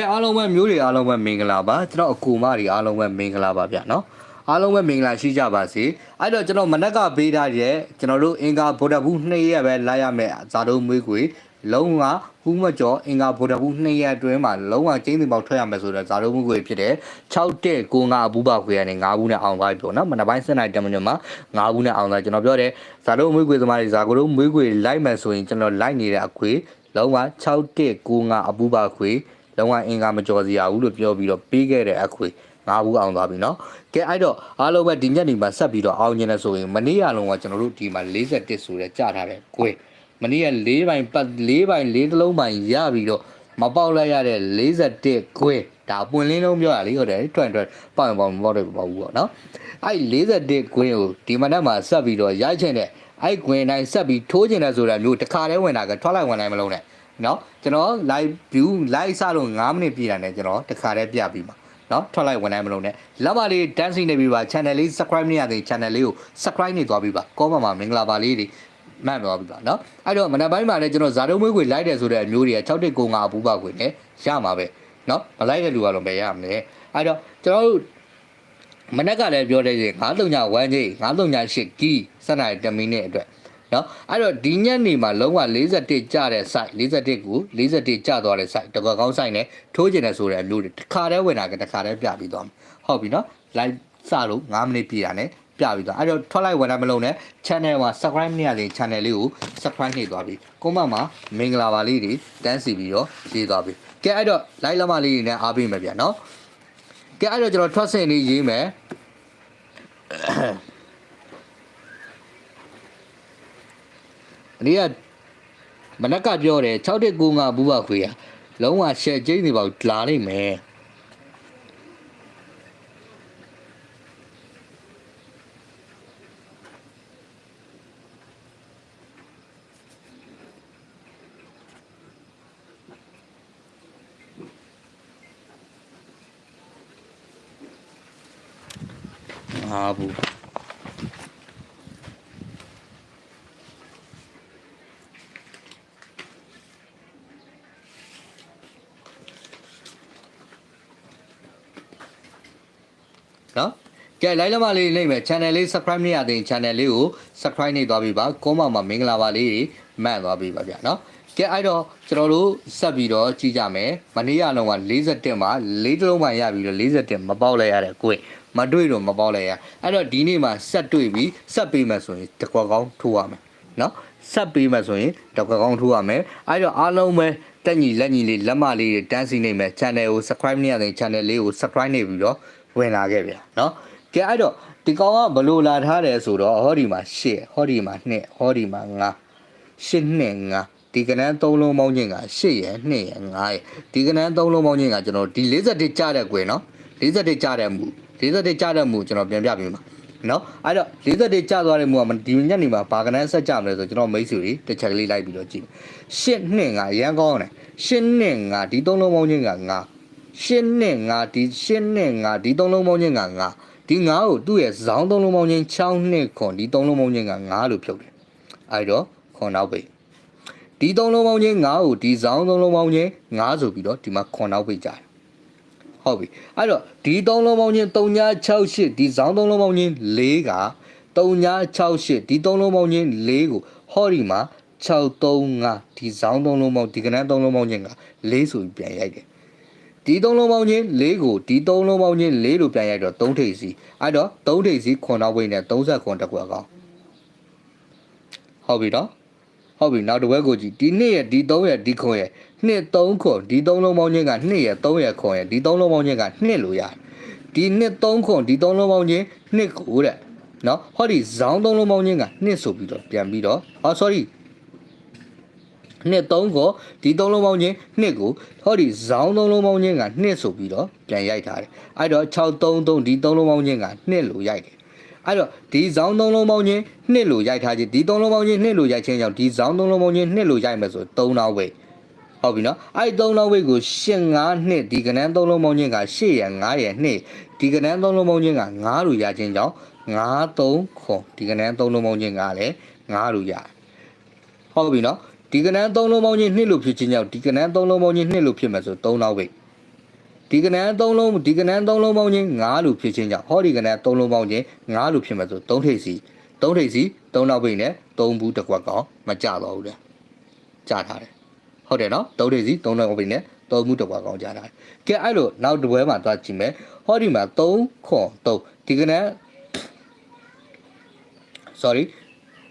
ကဲအားလုံးပဲမျိုးတွေအားလုံးပဲမင်္ဂလာပါကျွန်တော်အကူမတွေအားလုံးပဲမင်္ဂလာပါဗျနော်အားလုံးပဲမင်္ဂလာရှိကြပါစေအဲ့တော့ကျွန်တော်မနက်ကဘေးထားရဲ့ကျွန်တော်တို့အင်္ဂါဗုဒ္ဓဘူး2ရက်ပဲလာရမယ်ဇာတုံးမွေးကွေလုံးဝဟူးမကျော်အင်္ဂါဗုဒ္ဓဘူး2ရက်အတွင်းမှာလုံးဝကျင်းသိပေါက်ထွက်ရမယ်ဆိုတော့ဇာတုံးမွေးကွေဖြစ်တဲ့6တက်9 9အဘူးပါခွေကနေ9ဘူးနဲ့အောင်သွားပြီပေါ့နော်မနက်ပိုင်း7နိုင်10မိနစ်မှာ9ဘူးနဲ့အောင်သွားကျွန်တော်ပြောတယ်ဇာတုံးမွေးကွေသမားတွေဇာကုလုံးမွေးကွေလိုက်မယ်ဆိုရင်ကျွန်တော်လိုက်နေတဲ့အခွေလုံးဝ6တက်9 9အဘူးပါခွေ လုံးဝအင်္ဂါမကြော်စရာဘူးလို့ပြောပြီးတော့ပေးခဲ့တဲ့အခွေငါးဘူးအောင်သွားပြီเนาะကဲအဲ့တော့အားလုံးပဲဒီညနေမှာဆက်ပြီးတော့အောင်ကျင်နေဆိုရင်မနေ့ကလုံးကကျွန်တော်တို့ဒီမှာ41ဆိုတဲ့ကြာထားတယ်ကွေမနေ့က၄ဘိုင်ပတ်၄ဘိုင်၄တလုံးပိုင်ရပြီးတော့မပေါက်လိုက်ရတဲ့41ကွေဒါပွင့်လင်းလုံးပြောရလေဟုတ်တယ်တွန့်တွန့်ပေါင်ပေါင်မပေါက်တယ်ပေါ့ဘူးပေါ့เนาะအဲ့41ကွင်းကိုဒီမနက်မှာဆက်ပြီးတော့ရိုက်ချင်တဲ့အဲ့ကွင်းတိုင်းဆက်ပြီးထိုးချင်တယ်ဆိုတာမျိုးတစ်ခါတည်းဝင်တာကထွက်လိုက်ဝင်လိုက်မလုံးနဲ့ เนาะကျွန်တော် live view live စလို့9မိနစ်ပြည့်တာနဲ့ကျွန်တော်တခါတည်းပြပြီးမှာเนาะထွက်လိုက်ဝင်နိုင်မလို့နဲ့လက်မလေး dancing နေပြီးပါ channel လေး subscribe နေရတဲ့ channel လေးကို subscribe နေသွားပြီးပါ comment မှာမင်္ဂလာပါလေးတွေမှတ်သွားပြီးပါเนาะအဲ့တော့မနက်ပိုင်းမှာလည်းကျွန်တော်ဇာတုံးမွေးခွေလိုက်တယ်ဆိုတဲ့အမျိုးတွေက6တစ်ကုံကအပူပါခွေနဲ့ရမှာပဲเนาะမလိုက်တဲ့လူကတော့မရမလဲအဲ့တော့ကျွန်တော်တို့မနက်ကလည်းပြောတဲ့ချင်း939 1ကြီး938ကီစက်နိုင်10မိနစ်အတွက် နော်အဲ့တော့ဒီညက်နေမှာလုံးဝ41ကျတဲ့ site 41ကို41ကျသွားတဲ့ site တကွက်ကောင်း site နဲ့ထိုးကျင်တယ်ဆိုတဲ့အမျိုးတွေတစ်ခါတည်းဝင်တာကတစ်ခါတည်းပြပြီးသွားမှာဟုတ်ပြီနော် live စလို့9မိနစ်ပြည့်တာနဲ့ပြပြီးသွားအဲ့တော့ထွက်လိုက်ဝင်တာမလုံးနဲ့ channel မှာ subscribe နေရတဲ့ channel လေးကို subscribe နေသွားပြီကိုမမှာမင်္ဂလာပါလေးတွေတန်းစီပြီးတော့ရေးသွားပြီကဲအဲ့တော့ live လမလေးတွေနဲ့အားပေးမယ်ဗျာနော်ကဲအဲ့တော့ကျွန်တော်ထွက်စင်လေးရေးမယ် အနည်းကမနက်ကပြောတယ်6တက်9ငါဘူးပါခွေရလုံးဝရှက်ကျင်းနေပါလာလိမ့်မယ်အာဘူး နော် ကဲလိုက်လမလေးလိမ့်မယ် channel လေး subscribe နေရတဲ့ channel လေးကို subscribe နေသွားပြီပါကွန်မမှာမင်္ဂလာပါလေးတွေမှန်သွားပြီပါဗျာနော်ကဲအဲ့တော့ကျွန်တော်တို့ဆက်ပြီးတော့ကြည့်ကြမယ်မနေ့ကလုံးက41မှာ၄တလုံးမှရပြီးတော့41မပေါက်လိုက်ရတဲ့ကိုယ်မတွေ့တော့မပေါက်လိုက်ရအဲ့တော့ဒီနေ့မှာဆက်တွေ့ပြီးဆက်ပေးမှဆိုရင်တကွက်ကောင်းထိုးရမယ်နော်ဆက်ပေးမှဆိုရင်တကွက်ကောင်းထိုးရမယ်အဲ့တော့အားလုံးပဲတက်ညီလက်ညီလေးလက်မလေးတွေတန်းစီနေမယ် channel ကို subscribe နေရတဲ့ channel လေးကို subscribe နေပြီးတော့ဝင်လာခဲ့ဗျာနော် ကဲအဲ့တော့ဒီကောင်ကဘလို့လာထားတယ်ဆိုတော့ဟောဒီမှာ8ဟောဒီမှာ2ဟောဒီမှာ9 8နဲ့9ဒီကနန်း3လုံးပေါင်းခြင်းက8ရယ်2ရယ်9ရယ်ဒီကနန်း3လုံးပေါင်းခြင်းကကျွန်တော်ဒီ41ကြားတဲ့ကွယ်နော်41ကြားတဲ့မူ41ကြားတဲ့မူကျွန်တော်ပြန်ပြပေးမှာနော်အဲ့တော့41ကြားသွားတဲ့မူကဒီညက်နေမှာဘာကနန်းဆက်ကြမလဲဆိုကျွန်တော်မိတ်ဆွေတွေတစ်ချက်ကလေးလိုက်ပြီးတော့ကြည့်8နဲ့9ရန်ကောင်းတယ်8နဲ့9ဒီ3လုံးပေါင်းခြင်းက9ရှင်းနဲ့ငါဒီရှင်းနဲ့ငါဒီသုံးလုံးပေါင်းချင်းကငါ ဒီငါကိုသူ့ရဲ့ဇောင်းသုံးလုံးပေါင်းချင်း6နှစ်ခွန်ဒီသုံးလုံးပေါင်းချင်းကငါလို့ဖြုတ်တယ်အဲ့တော့ခွန်နောက်ပိတ်ဒီသုံးလုံးပေါင်းချင်းငါကိုဒီဇောင်းသုံးလုံးပေါင်းချင်းငါဆိုပြီးတော့ဒီမှာခွန်နောက်ပိတ်ကြတယ်ဟုတ်ပြီအဲ့တော့ဒီသုံးလုံးပေါင်းချင်း3968ဒီဇောင်းသုံးလုံးပေါင်းချင်း4က3968ဒီသုံးလုံးပေါင်းချင်း4ကိုဟောဒီမှာ635ဒီဇောင်းသုံးလုံးပေါင်းဒီကနန်းသုံးလုံးပေါင်းချင်းက4ဆိုပြီးပြန်ရိုက်တယ် ဒီသုံးလုံးပေါင်းချင်း၄ကိုဒီသုံးလုံးပေါင်းချင်း၄လို့ပြန်ရိုက်တော့၃ထိပ်စီအဲ့တော့၃ထိပ်စီခွန်တော့ဝိတ်နဲ့30ခွန်တက်ကွာကောင်းဟုတ်ပြီနော်ဟုတ်ပြီနောက်တစ်ဝက်ကိုကြည့်ဒီနှစ်ရဲ့ဒီ3ရဲ့ဒီခွန်ရဲ့နှစ်3ခွန်ဒီ3လုံးပေါင်းချင်းကနှစ်ရဲ့3ရဲ့ခွန်ရဲ့ဒီ3လုံးပေါင်းချင်းကနှစ်လို့ရတယ်ဒီနှစ်3ခွန်ဒီ3လုံးပေါင်းချင်းနှစ်ကိုတဲ့နော်ဟောဒီဇောင်း3လုံးပေါင်းချင်းကနှစ်ဆိုပြီးတော့ပြန်ပြီးတော့အော် sorry နှစ်သုံးကိုဒီသုံးလုံးပေါင်းချင်းနှစ်ကိုဟောဒီဇောင်းသုံးလုံးပေါင်းချင်းကနှစ်ဆိုပြီးတော့ပြန်ရိုက်ထားတယ်အဲ့တော့633ဒီသုံးလုံးပေါင်းချင်းကနှစ်လို့ရိုက်တယ်အဲ့တော့ဒီဇောင်းသုံးလုံးပေါင်းချင်းနှစ်လို့ရိုက်ထားခြင်းဒီသုံးလုံးပေါင်းချင်းနှစ်လို့ရိုက်ခြင်းကြောင့်ဒီဇောင်းသုံးလုံးပေါင်းချင်းနှစ်လို့ရိုက်မယ်ဆို3နောက်ဝိတ်ဟုတ်ပြီနော်အဲ့3နောက်ဝိတ်ကို8 5နှစ်ဒီကနန်း3လုံးပေါင်းချင်းက8ရယ်9ရယ်2ဒီကနန်း3လုံးပေါင်းချင်းက9လို့ရခြင်းကြောင့်9 3ခွန်ဒီကနန်း3လုံးပေါင်းချင်းကလည်း9လို့ရတယ်ဟုတ်ပြီနော် ဒီကနန်း3လုံးပေါင်းချင်း2လို့ဖြစ်ခြင်းကြောင့်ဒီကနန်း3လုံးပေါင်းချင်း2လို့ဖြစ်မယ်ဆို3နောက်ဝိတ်ဒီကနန်း3လုံးဒီကနန်း3လုံးပေါင်းချင်း9လို့ဖြစ်ချင်းကြောင့်ဟောဒီကနန်း3လုံးပေါင်းချင်း9လို့ဖြစ်မှာဆို3ထိပ်စီ3ထိပ်စီ3နောက်ပိတ်နဲ့3ဘူးတစ်ကွက်ကောင်မကြတော့ဘူးလေကြထားတယ်ဟုတ်တယ်နော်3ထိပ်စီ3နောက်ပိတ်နဲ့3ဘူးတစ်ကွက်ကောင်ကြထားတယ်ကဲအဲ့လိုနောက်တစ်ပွဲမှာသွားကြည့်မယ်ဟောဒီမှာ3ခွန်3ဒီကနန်း sorry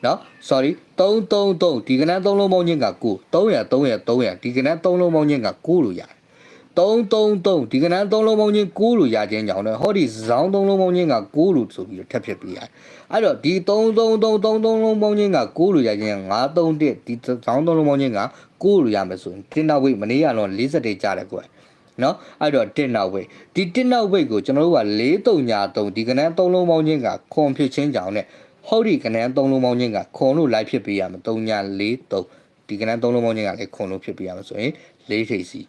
နော် sorry 333ဒီကနန်း3လုံးပေါင်းချင်းက9 300 300 300ဒီကနန်း3လုံးပေါင်းချင်းက9လို့ရတယ်333ဒီကနန်း3လုံးပေါင်းချင်း9လို့ရခြင်းကြောင့်လည်းဟောဒီဇောင်း3လုံးပေါင်းချင်းက9လို့ဆိုပြီးတော့ထပ်ဖြစ်ပြီးရတယ်အဲ့တော့ဒီ333 33လုံးပေါင်းချင်းက9လို့ရခြင်း931ဒီဇောင်း3လုံးပေါင်းချင်းက9လို့ရမယ်ဆိုရင်တင်နောက်ဝိတ်မနေ့ကလုံး40ကြားတယ်ကွယ်နော်အဲ့တော့တင်နောက်ဝိတ်ဒီတင်နောက်ဝိတ်ကိုကျွန်တော်တို့က4 3ညာ3ဒီကနန်း3လုံးပေါင်းချင်းကခွန်ဖြစ်ချင်းကြောင့် ਨੇ ဟောဒီကနန်း3လုံးပေါင်းချင်းကခွန်လို့လိုက်ဖြစ်ပေးရမယ်3ညာ4 3ဒီကနန်း3လုံးပေါင်းချင်းကလည်းခွန်လို့ဖြစ်ပေးရမယ်ဆိုရင်4ထိပ်စီ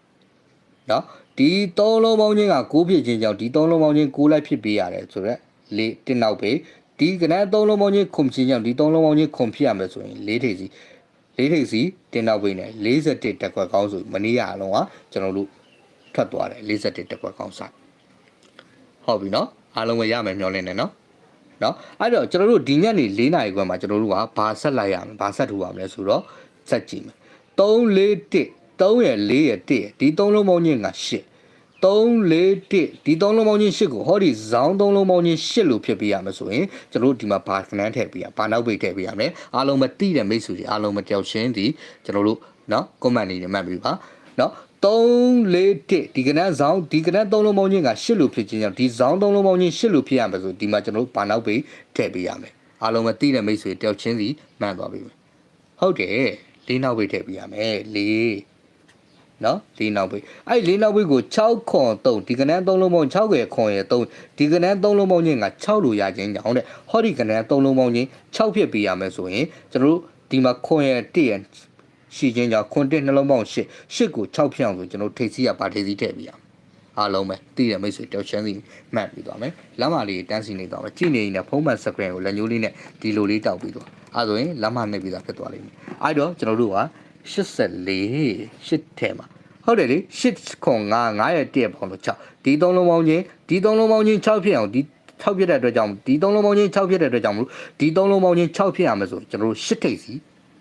နော်ဒီ3လုံးပေါင်းချင်းက6ဖြစ်ချင်းကြောင့်ဒီ3လုံးပေါင်းချင်း6လိုက်ဖြစ်ပေးရတယ်ဆိုတော့၄တင်နောက်ပဲဒီကနန်း3လုံးပေါင်းချင်းခွန်ဖြစ်ချင်းကြောင့်ဒီ3လုံးပေါင်းချင်းခွန်ဖြစ်ရမယ်ဆိုရင်4ထိပ်စီ4ထိပ်စီတင်နောက်ပဲနဲ့41တက်ခွက်ကောင်းဆိုမနေ့ကအလုံးကကျွန်တော်တို့ထွက်သွားတယ်41တက်ခွက်ကောင်းစားဟုတ်ပြီနော်အားလုံးပဲရမယ်မျှော်လင့်နေနော် เนาะအဲ့တော့ကျွန်တော်တို့ဒီညနေ၄နာရီခွဲမှာကျွန်တော်တို့ကဘာဆက်လိုက်ရမလဲဘာဆက်ထူရမလဲဆိုတော့ဆက်ကြည့်မယ်3 4 1 3ရ4ရ1ဒီ3လုံးပေါင်းချင်းက8 3 4 1ဒီ3လုံးပေါင်းချင်း8ကိုဟောဒီဇောင်း3လုံးပေါင်းချင်း8လို့ဖြစ်ပေးရမယ်ဆိုရင်ကျွန်တော်တို့ဒီမှာဘာခဏန်းထည့်ပေးရဘာနောက်ပိတ်ထည့်ပေးရမယ်အားလုံးမသိတဲ့မိတ်ဆွေတွေအားလုံးမတယောက်ရှင်းဒီကျွန်တော်တို့เนาะ comment လေးတွေမှတ်ပြီးပါเนาะ 3 4 1ဒီကနန်းဇောင်းဒီကနန်း3လုံးပေါင်းချင်းက8လို့ဖြစ်ခြင်းကြောင့်ဒီဇောင်း3လုံးပေါင်းချင်း8လို့ဖြစ်ရမယ်ဆိုဒီမှာကျွန်တော်တို့ဘာနောက်ပိတ်ထည့်ပေးရမယ်အားလုံးမသိတဲ့မိတ်ဆွေတယောက်ချင်းစီမှန်သွားပြီဟုတ်တယ်လေးနောက်ပိတ်ထည့်ပေးရမယ်လေးနော်လေးနောက်ပိတ်အဲ့လေးနောက်ပိတ်ကို6ခွန်3ဒီကနန်း3လုံးပေါင်း6ရဲ့ခွန်ရဲ့3ဒီကနန်း3လုံးပေါင်းချင်းက6လို့ရခြင်းကြောင့်တဲ့ဟောဒီကနန်း3လုံးပေါင်းချင်း6ဖြစ်ပေးရမယ်ဆိုရင်ကျွန်တော်တို့ဒီမှာခွန်ရဲ့1ရဲ့ ရှိခြင်းကြောင့်ခွန်1နှလုံးပေါင်း8 8ကို6ဖြစ်အောင်ဆိုကျွန်တော်ထိပ်စီးရပါထိပ်စီးထည့်ပေးရမယ်အားလုံးပဲသိတဲ့မိတ်ဆွေတယောက်ချမ်းစီမှတ်ပြီးသွားမယ်လမ်းမလေးတန်းစီနေသွားမယ်ကြည့်နေရင်ဖုံးမှန်စကရင်ကိုလက်ညှိုးလေးနဲ့ဒီလိုလေးတောက်ပြီးသွားအဲဆိုရင်လမ်းမနှိပ်ပြီးသားဖြစ်သွားလိမ့်မယ်အဲတော့ကျွန်တော်တို့က84 8ထဲမှာဟုတ်တယ်လေ8ခွန်9 9ရဲ့1ပေါင်းလို့6ဒီ3လုံးပေါင်းချင်းဒီ3လုံးပေါင်းချင်း6ဖြစ်အောင်ဒီ6ဖြစ်တဲ့အတွက်ကြောင့်ဒီ3လုံးပေါင်းချင်း6ဖြစ်တဲ့အတွက်ကြောင့်မလို့ဒီ3လုံးပေါင်းချင်း6ဖြစ်ရမယ်ဆိုကျွန်တော်တို့8ထိပ်စီ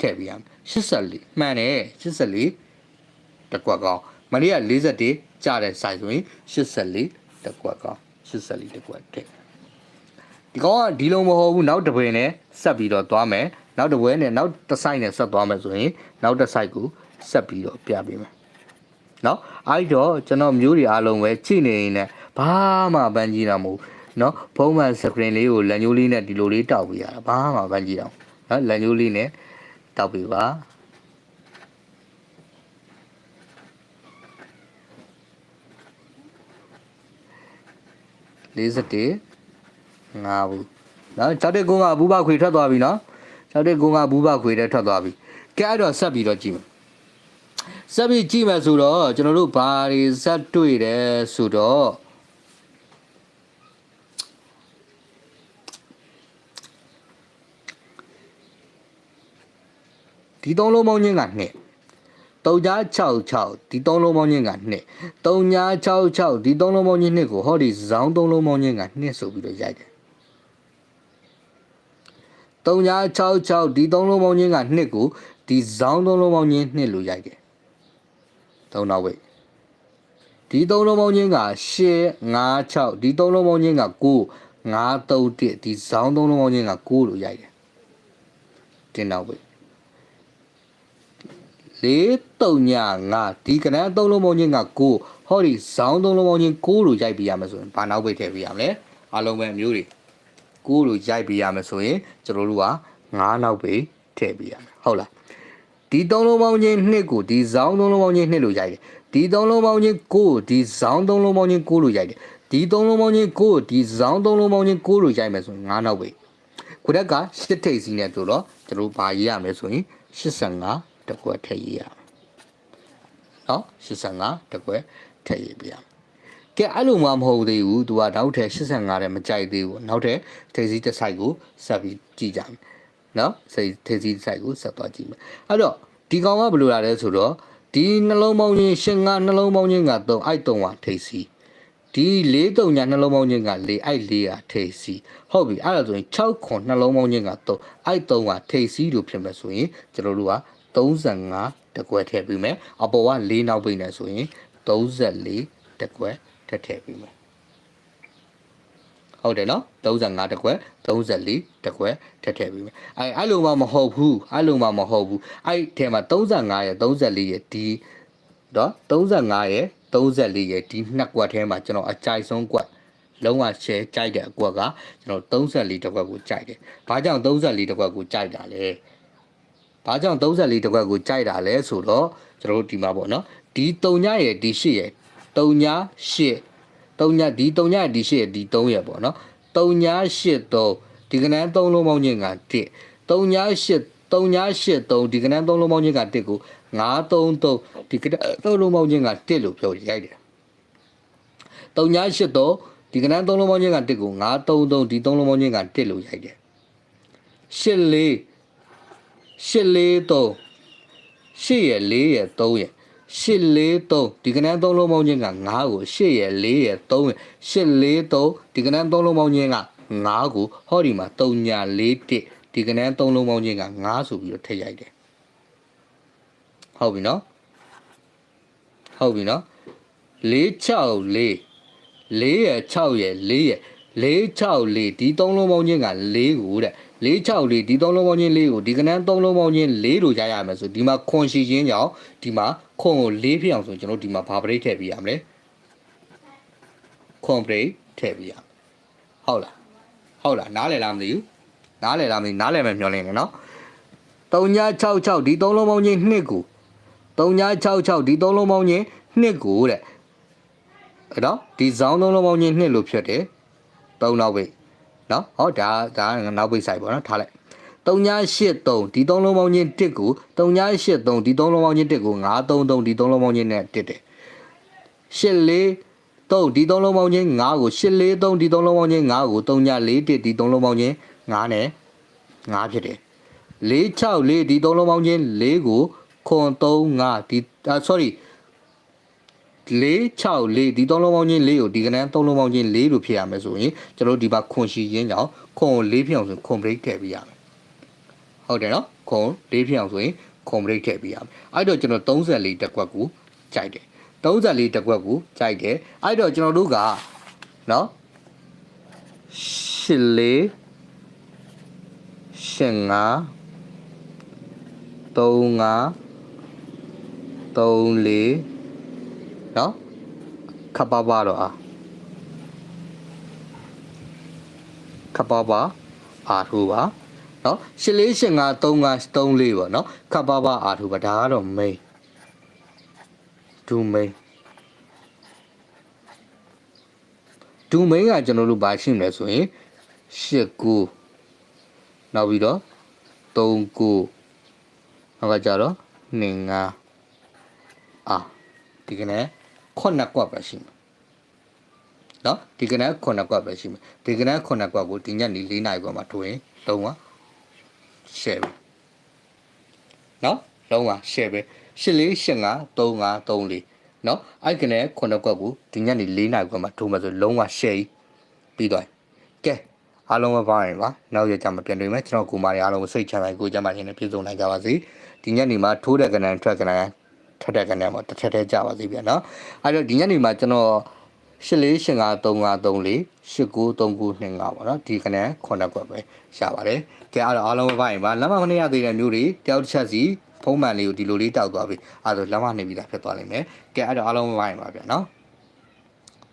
ထည့်ပေးရမယ်84မှန်တယ်84တကွက်ကောင်းမနေ့က41ကြားတဲ့ size ဆိုရင်84တကွက်ကောင်း84တကွက်ထည့်ဒီကောင်ကဒီလုံးမဟုတ်ဘူးနောက်တစ်ပွဲနဲ့ဆက်ပြီးတော့သွားမယ်နောက်တစ်ပွဲနဲ့နောက်တစ်ဆိုင်နဲ့ဆက်သွားမယ်ဆိုရင်နောက်တစ်ဆိုင်ကိုဆက်ပြီးတော့ပြပေးမယ်နော်အဲ့တော့ကျွန်တော်မျိုးတွေအားလုံးပဲချိန်နေရင်လည်းဘာမှပန်းကြီးတာမဟုတ်နော်ဖုံးမှန်စကရင်လေးကိုလက်ညှိုးလေးနဲ့ဒီလိုလေးတောက်ပေးရတာဘာမှပန်းကြီးတော့နော်လက်ညှိုးလေးနဲ့ တောက်ပေးပါ41ငါဘူးနော်6တက်ကုန်းကဘူးဘခွေထွက်သွားပြီနော်6တက်ကုန်းကဘူးဘခွေတဲ့ထွက်သွားပြီကဲအဲ့တော့ဆက်ပြီးတော့ကြည့်မယ်ဆက်ပြီးကြည့်မယ်ဆိုတော့ကျွန်တော်တို့ဘာတွေဇက်တွေ့တယ်ဆိုတော့ ဒီသုံးလုံးပေါင်းချင်းကနှစ်366ဒီသုံးလုံးပေါင်းချင်းကနှစ်366ဒီသုံးလုံးပေါင်းချင်းနှစ်ကိုဟောဒီဇောင်းသုံးလုံးပေါင်းချင်းကနှစ်ဆိုပြီးတော့ရိုက်တယ်366ဒီသုံးလုံးပေါင်းချင်းကနှစ်ကိုဒီဇောင်းသုံးလုံးပေါင်းချင်းနှစ်လို့ရိုက်တယ်သုံးနောက်ဝိတ်ဒီသုံးလုံးပေါင်းချင်းက856ဒီသုံးလုံးပေါင်းချင်းက9 931ဒီဇောင်းသုံးလုံးပေါင်းချင်းက9လို့ရိုက်တယ်တင်နောက်ဝိတ် လေးတုံညာငါဒီကနန်းသုံးလုံးပေါင်းချင်းက9ဟောဒီဇောင်းသုံးလုံးပေါင်းချင်း9လို့ရိုက်ပြရမယ်ဆိုရင်ဘာနောက်ပိတ်ထည့်ပြရမလဲအားလုံးပဲအမျိုးတွေ9လို့ရိုက်ပြရမယ်ဆိုရင်ကျွန်တော်တို့က9နောက်ပိတ်ထည့်ပြရမယ်ဟုတ်လားဒီသုံးလုံးပေါင်းချင်း2ကိုဒီဇောင်းသုံးလုံးပေါင်းချင်း2လို့ရိုက်တယ်ဒီသုံးလုံးပေါင်းချင်း9ဒီဇောင်းသုံးလုံးပေါင်းချင်း9လို့ရိုက်တယ်ဒီသုံးလုံးပေါင်းချင်း9ဒီဇောင်းသုံးလုံးပေါင်းချင်း9လို့ရိုက်မယ်ဆိုရင်9နောက်ပိတ်ခုတက်က8ထိပ်စီနဲ့ဆိုတော့ကျွန်တော်ဘာရေးရမလဲဆိုရင်85 တကွက်ထည့်ရရနော်85တကွက်ထည့်ရပြရကဲအဲ့လိုမှမဟုတ်သေးဘူးသူကနောက်ထပ်85တဲ့မကြိုက်သေးဘူးနောက်ထပ်ထေစီတစ်ဆိုင်ကိုဆက်ပြီးကြည့်ကြမယ်နော်စိတ်ထေစီတစ်ဆိုင်ကိုဆက်သွားကြည့်မယ်အဲ့တော့ဒီကောင်ကဘယ်လိုလာလဲဆိုတော့ဒီနှလုံးပေါင်းချင်းရှင်ကနှလုံးပေါင်းချင်းက3အဲ့3ကထေစီဒီ၄တုံညာနှလုံးပေါင်းချင်းက၄အဲ့၄ကထိပ်စီဟုတ်ပြီအဲ့ဒါဆိုရင်6ခွန်နှလုံးပေါင်းချင်းက3အဲ့3ကထိပ်စီလို့ဖြစ်မယ်ဆိုရင်ကျွန်တော်တို့က 35တကွက်ထည့်ပြီးမယ်အပေါ်က၄နောက်ပိတ်နေဆိုရင်34တကွက်ထည့်ထည့်ပြီးမယ်ဟုတ်တယ်နော်35တကွက်34တကွက်ထည့်ထည့်ပြီးမယ်အဲ့အဲ့လိုမှမဟုတ်ဘူးအဲ့လိုမှမဟုတ်ဘူးအဲ့ထဲမှာ35ရဲ့34ရဲ့ဒီတော့35ရဲ့34ရဲ့ဒီနှစ်ကွက်ထဲမှာကျွန်တော်အကြိုက်ဆုံးကွက်လုံးဝ share ကြိုက်တဲ့အကွက်ကကျွန်တော်34တကွက်ကိုကြိုက်တယ်။ဘာကြောင့်34တကွက်ကိုကြိုက်တာလဲ။ ဘာကြောင့်34တကွက်ကိုကြိုက်တာလဲဆိုတော့ကျွန်တော်တို့ဒီမှာပေါ့နော်။ဒီ3ညရဲ့ဒီ8ရဲ့3ည8 3ညဒီ3ညရဲ့ဒီ8ရဲ့ဒီ3ရဲ့ပေါ့နော်။3ည8 3ဒီကနန်း3လုံးပေါင်းချင်းက1 3ည8 3ည8 3ဒီကနန်း3လုံးပေါင်းချင်းက1ကို933ဒီကနန်း3လုံးပေါင်းချင်းက1လို့ပြောရိုက်တယ်3ည8 3ဒီကနန်း3လုံးပေါင်းချင်းက1ကို933ဒီ3လုံးပေါင်းချင်းက1လို့ရိုက်တယ်8 4 8 4 3 8ရဲ့4ရဲ့3ရဲ့8 4 3ဒီကနန်း3လုံးပေါင်းချင်းက9ကို8ရဲ့4ရဲ့3ရဲ့8 4 3ဒီကနန်း3လုံးပေါင်းချင်းက9ကိုဟောဒီမှာ3ညာ4 1ဒီကနန်း3လုံးပေါင်းချင်းက9ဆိုပြီးတော့ထည့်ရိုက်တယ်ဟုတ်ပြီနော်ဟုတ်ပြီနော်464 4ရဲ့6ရဲ့4ရဲ့464ဒီ3လုံးပေါင်းချင်းက4ကိုတဲ့ 464ဒီ3လုံးပေါင်းချင်း4ကိုဒီကနန်း3လုံးပေါင်းချင်း4လို့ရရမယ်ဆိုဒီမှာခွန်ရှိချင်းကြောင့်ဒီမှာခွန်ကို4ဖြစ်အောင်ဆိုကျွန်တော်ဒီမှာဘာပရိတ်ထည့်ပြရမလဲခွန်ပရိတ်ထည့်ပြရမယ်ဟုတ်လားဟုတ်လားနားလည်လားမသိဘူးနားလည်လားမသိနားလည်မယ်မျှော်လင့်နေနော်3966ဒီ3လုံးပေါင်းချင်း2ကို3966ဒီ3လုံးပေါင်းချင်း2ကိုတဲ့အဲ့တော့ဒီဇောင်းသုံးလုံးပေါင်းချင်း2လို့ဖြစ်တယ်3နောက်ပိတ် နော်ဟောဒါဒါနောက်ပိတ်ဆိုင်ပေါ့နော်ထားလိုက်3983ဒီ3လုံးပေါင်းချင်း1ကို3983ဒီ3လုံးပေါင်းချင်း1ကို933ဒီ3လုံးပေါင်းချင်းနဲ့1တယ်84 3ဒီ3လုံးပေါင်းချင်း9ကို843ဒီ3လုံးပေါင်းချင်း9ကို3941ဒီ3လုံးပေါင်းချင်း9နဲ့9ဖြစ်တယ်464ဒီ3လုံးပေါင်းချင်း4ကိုခွန်35ဒီအာ sorry 464ဒီ3လုံးပေါင်းချင်း4ကိုဒီကနန်း3လုံးပေါင်းချင်း4လို့ဖြစ်ရမယ်ဆိုရင်ကျွန်တော်တို့ဒီမှာခွန်ရှိရင်းကြောင့်ခွန်ကို4ဖြစ်အောင်ဆိုခွန် break ထည့်ပေးရမယ်ဟုတ်တယ်နော်ခွန်4ဖြစ်အောင်ဆိုရင်ခွန် break ထည့်ပေးရမယ်အဲ့တော့ကျွန်တော်34တက်ကွက်ကိုကြိုက်တယ်34တက်ကွက်ကိုကြိုက်တယ်အဲ့တော့ကျွန်တော်တို့ကနော်8လေးရှင်ငါ3ငါ3လေး နော်ခပ်ပါပါတော့အာခပ်ပါပါအာထူပါနော်ရှစ်လေးရှင်ငါ3ငါ3လေးပေါ့နော်ခပ်ပါပါအာထူပါဒါကတော့ main ဒူ main ဒူ main ကကျွန်တော်တို့ဘာရှိမလဲဆိုရင်8 9နောက်ပြီးတော့3 9နောက်ကကြတော့2 5အာဒီကနေ့ ခုနှစ်ကွက်ပဲရှိမှာနော်ဒီကနေ့ခုနှစ်ကွက်ပဲရှိမှာဒီကနေ့ခုနှစ်ကွက်ကိုဒီညနေ၄နာရီကွက်မှာထိုးရင်လုံးဝ share ပဲနော်လုံးဝ share ပဲ၈၄၈၅3 5 3 4နော်အဲ့ကနေ့ခုနှစ်ကွက်ကိုဒီညနေ၄နာရီကွက်မှာထိုးမှဆိုလုံးဝ share ပြီးသွားကဲအားလုံးပဲပါရင်ပါနောက်ရကြမှာပြန်တွေ့မယ်ကျွန်တော်ကိုမာရီအားလုံးစိတ်ချမ်းသာကိုကြမ်းပါခြင်းနဲ့ပြည့်စုံနိုင်ကြပါစေဒီညနေမှာထိုးတဲ့ကဏ္ဍထွက်ကဏ္ဍ ထက်တဲ့ကနေမှာတစ်ထက်တည်းကြပါစေဗျာနော်အဲ့တော့ဒီညနေမှာကျွန်တော်84853534 893925ပေါ့နော်ဒီကနေခုနှစ်ကွက်ပဲရပါတယ်ကဲအဲ့တော့အားလုံးပဲပါရင်ပါလက်မမနေရသေးတဲ့မျိုးတွေတယောက်တစ်ချက်စီဖုံးမှန်လေးကိုဒီလိုလေးတောက်သွားပြီအဲ့ဒါဆိုလက်မနေပြီးသားဖြစ်သွားလိမ့်မယ်ကဲအဲ့တော့အားလုံးပဲပါရင်ပါဗျာနော်